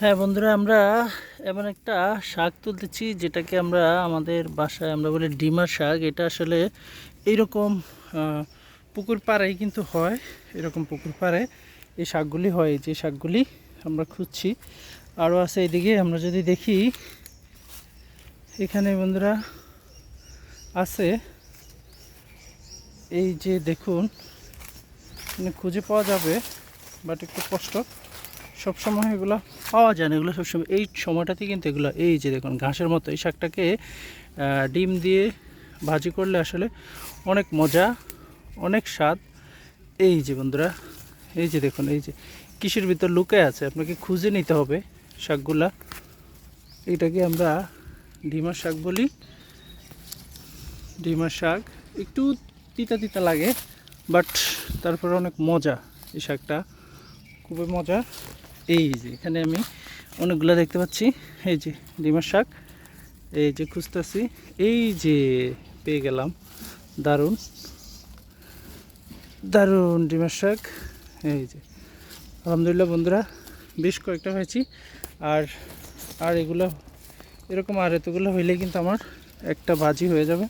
হ্যাঁ বন্ধুরা, আমরা এমন একটা শাক তুলতেছি যেটাকে আমরা আমাদের বাসায় আমরা বলি ডিমার শাক। এটা আসলে এইরকম পুকুর পাড়েই কিন্তু হয়, এরকম পুকুর পাড়ে এই শাকগুলি হয়, যে শাকগুলি আমরা খুঁজছি। আরও আছে এদিকে আমরা যদি দেখি, এখানে বন্ধুরা আছে, এই যে দেখুন মানে খুঁজে পাওয়া যাবে, বাট একটু কষ্ট। সব সময় এগুলো পাওয়া যায় না, এগুলো সবসময় এই সময়টাতে কিন্তু এগুলো এই যে দেখুন, ঘাসের মতো এই শাকটাকে ডিম দিয়ে ভাজি করলে আসলে অনেক মজা, অনেক স্বাদ। এই যে বন্ধুরা, এই যে দেখুন, এই যে কিসের ভিতর লুকে আছে, আপনাকে খুঁজে নিতে হবে শাকগুলা। এটাকে আমরা ডিমার শাক বলি। ডিমার শাক একটু তিতা তিতা লাগে, বাট তারপরে অনেক মজা এই শাকটা। খুবই মজা। এই যে, এখানে আমি অনেকগুলো দেখতে পাচ্ছি। এই যে, ডিমার শাক। এই যে, খুঁজতেছি। এই যে, পেয়ে গেলাম। দারুণ। দারুণ ডিমার শাক। এই যে, আলহামদুলিল্লাহ বন্ধুরা, বেশ কয়েকটা হয়েছি। আর আর এগুলো, এরকম আর এতগুলো হইলেই কিন্তু আমার একটা বাজি হয়ে যাবে।